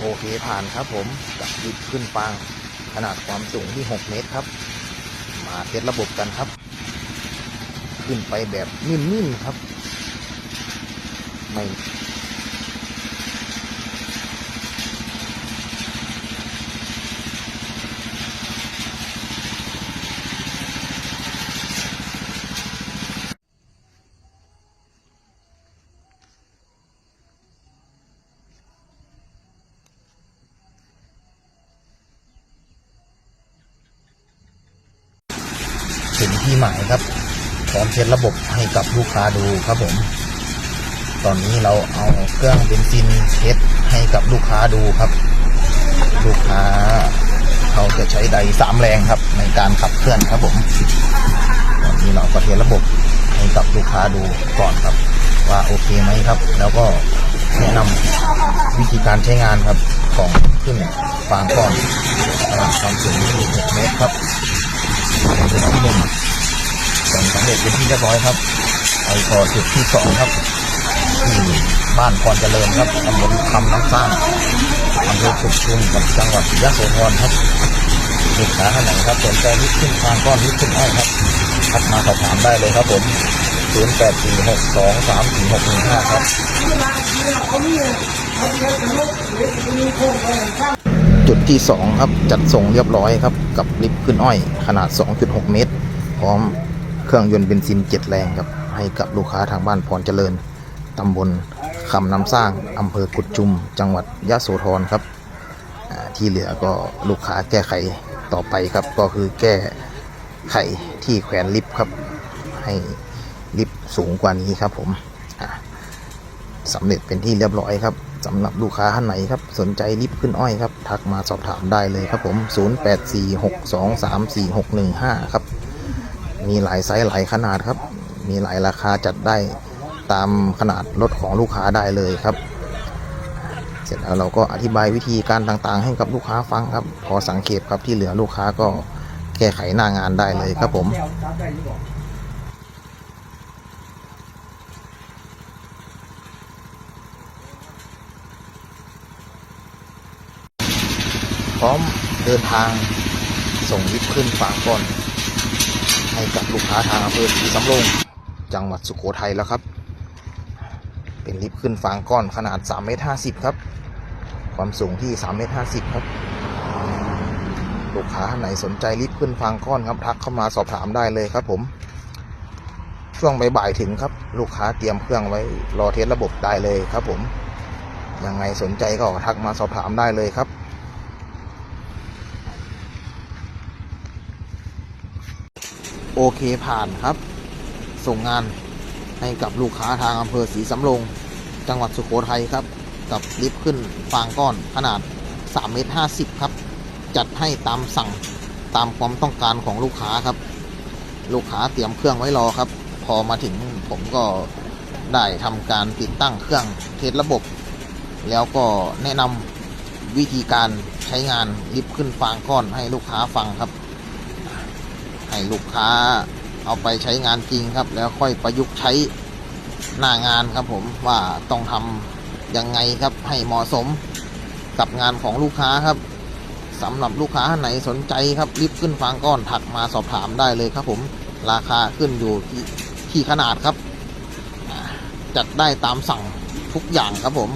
โอเคผ่านครับผมกับลิฟต์ขึ้นฟางขนาดความสูงที่ 6 เมตรครับ มาเทสระบบกันครับ ขึ้นไปแบบนิ่มๆครับ ไม่ ถึงที่หมายครับพร้อมเช็ดระบบให้กับลูกค้าดูครับผม ตอนนี้เราเอาเครื่องเบนซินเทสให้กับลูกค้าดูครับ ลูกค้าเขาจะใช้ไดสามแรงครับ ในการขับเคลื่อนครับผม ตอนนี้เราก็เทสระบบให้กับลูกค้าดูก่อนครับ ว่าโอเคไหมครับ แล้วก็แนะนำวิธีการใช้งานครับของขึ้นฟางก้อนความสูง6เมตรครับ จุดที่หนึ่งผลสำเร็จเป็นที่เรียบร้อยครับไปต่อจุดที่สองครับที่บ้านพรเจริญครับตำบลคำน้ำสร้างอำเภอขุดชุมกับจังหวัดยะโสธรครับลูกค้าท่านไหนครับสนใจลิฟต์ขึ้นทางก้อนลิฟต์ขึ้นอ้อยครับทักมาสอบถามได้เลยครับผม0 8 4 6 2 3 4 6 1 5ครับจุดที่ 2 ครับจัดส่งเรียบร้อยครับ กับลิฟต์ขึ้นอ้อย ขนาด 2.6 เมตร พร้อม เครื่องยนต์เบนซิน7แรงครับให้กับลูกค้าทางบ้านพรเจริญตำบลคำน้ำสร้างอำเภอกุดจุม จังหวัดยะโสธรครับที่เหลือก็ลูกค้าแก้ไขต่อไปครับก็คือแก้ไขที่แขวนลิฟต์ครับ ให้ลิฟต์สูงกว่านี้ครับผมสำเร็จเป็นที่เรียบร้อยครับสำหรับลูกค้าท่านไหนครับ สนใจลิฟต์ขึ้นอ้อยครับ ทักมาสอบถามได้เลยครับผม 0846234615 ครับ มีหลายไซส์หลายขนาดครับ มีหลายราคาจัดได้ตามขนาดรถของลูกค้าได้เลยครับ เสร็จแล้วเราก็อธิบายวิธีการต่างๆ ให้กับลูกค้าฟังครับ พอสังเกตครับที่เหลือลูกค้าก็แก้ไขหน้างานได้เลยครับผมพร้อมเดินทางส่งลิฟต์ขึ้นฝางก่อน ให้กับลูกค้าทางอำเภอศรีสำโรงจังหวัดสุโขทัยแล้วครับ เป็นลิฟต์ขึ้นฟางก้อนขนาด3เมตร50ครับ ความสูงที่3เมตร50ครับ ลูกค้าท่านไหนสนใจลิฟต์ขึ้นฟางก้อนครับทักเข้ามาสอบถามได้เลยครับผม ช่วงบ่ายๆถึงครับ ลูกค้าเตรียมเครื่องไว้รอเทสระบบได้เลยครับผม ยังไงสนใจก็ทักมาสอบถามได้เลยครับ โอเคผ่านครับ ส่งงานให้กับลูกค้าทางอำเภอศรีสำโรง จังหวัดสุโขทัยครับ กับลิฟต์ขึ้นฟางก้อนขนาด3เมตร50 ครับ จัดให้ตามสั่งตามความต้องการของลูกค้าครับ ลูกค้าเตรียมเครื่องไว้รอครับ พอมาถึงผมก็ได้ทำการติดตั้งเครื่องเทสระบบ แล้วก็แนะนำวิธีการใช้งานลิฟต์ขึ้นฟางก้อนให้ลูกค้าฟังครับ ให้ลูกค้าเอาไปใช้งานจริงครับ แล้วค่อยประยุกต์ใช้หน้างานครับผมว่าต้องทำยังไงครับให้เหมาะสมกับงานของลูกค้าครับสำหรับลูกค้าไหนสนใจครับรีบขึ้นฟางก้อนถักมาสอบถามได้เลยครับผมราคาขึ้นอยู่ที่ทขนาดครับ จัดได้ตามสั่งทุกอย่างครับผม